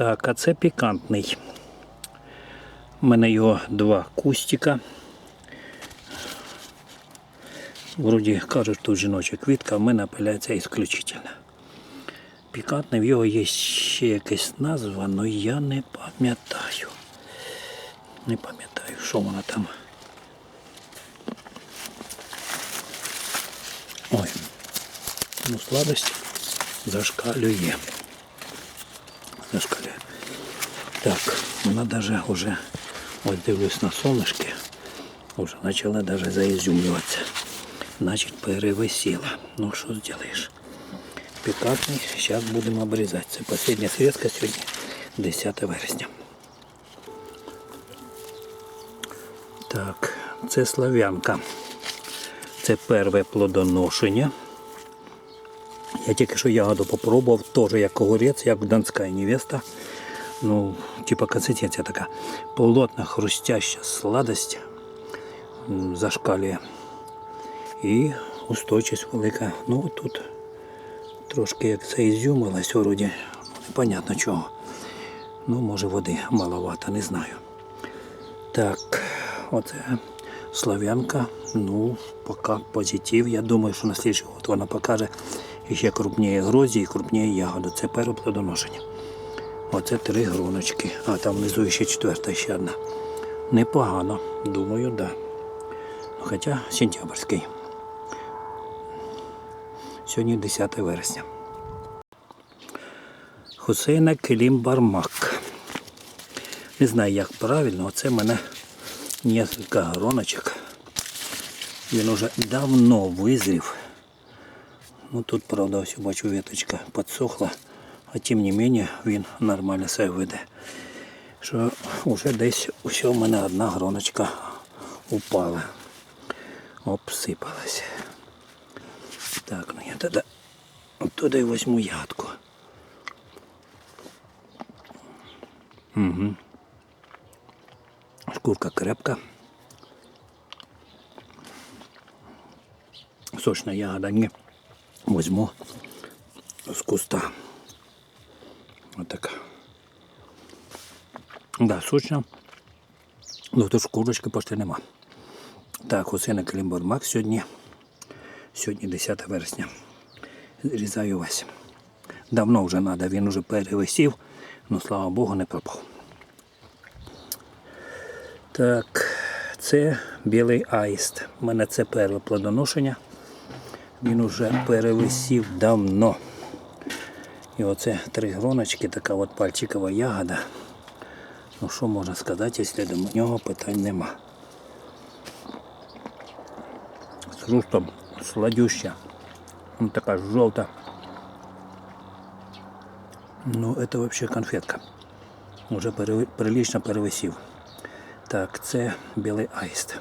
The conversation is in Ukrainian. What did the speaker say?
Так, а це пікантний. У мене його два кустика. Вроді кажуть, тут жіноча квітка, а в мене апеляція ісключительна. Пікантний, в його є ще якась назва, але я не пам'ятаю. Не пам'ятаю, що вона там. Ой, ну сладость зашкалює. Зашкалює. Так, вона даже уже, ось дивлюсь на сонечки, вже почала даже заізюмлюватися. Значить, перевисіла. Ну що зробиш? Пікантний, зараз будемо обрізати. Це остання срізка сьогодні, 10 вересня. Так, це слав'янка. Це перше плодоношення. Я тільки що ягоду попробував, теж як огурець, як донська невеста. Ну, типа консистенція така плотна, хрустяща сладость зашкалює. І устойчивість велика. Ну тут трошки як це ізюмилось, вроді, непонятно чого. Ну, може води маловато, не знаю. Так, оце слав'янка. Ну, поки позитив. Я думаю, що на слідчий год вона покаже ще крупніє грозі і крупніє ягоду. Це перше плодоношення. Оце три гроночки. А там внизу ще четверта, ще одна. Непогано, думаю, да. Ну, Хоча сентябрьський. Сьогодні 10 вересня. Хусейна Келім Бармак. Не знаю, як правильно, оце в мене кілька гроночок. Він уже давно визрів. Ну тут, правда, ось бачу, веточка підсохла, а тим не менше він нормально себе веде. Що вже десь усе в мене одна гроночка упала, обсипалась. Так, ну я тоді оттуда й возьму ядку. Угу. Шкурка крепка. Сочна ягода не возьму з куста. Вот така. Да, сочна. Ну тут шкурочки почти нема. Так, оце на Калімбормак сьогодні. Сьогодні 10 вересня. Зрізаю весь. Давно вже треба, він вже перевисів, але слава Богу, не пропав. Так, це білий аїст. У мене це перше плодоношення. Він уже перевисів давно. І оце три гроночки, така от пальчикова ягода. Ну що можна сказати, якщо до нього питань нема. З хрустом сладюща. Ну, така жовта. Ну, это вообще конфетка. Уже прилично перевисів. Так, це білий аїст.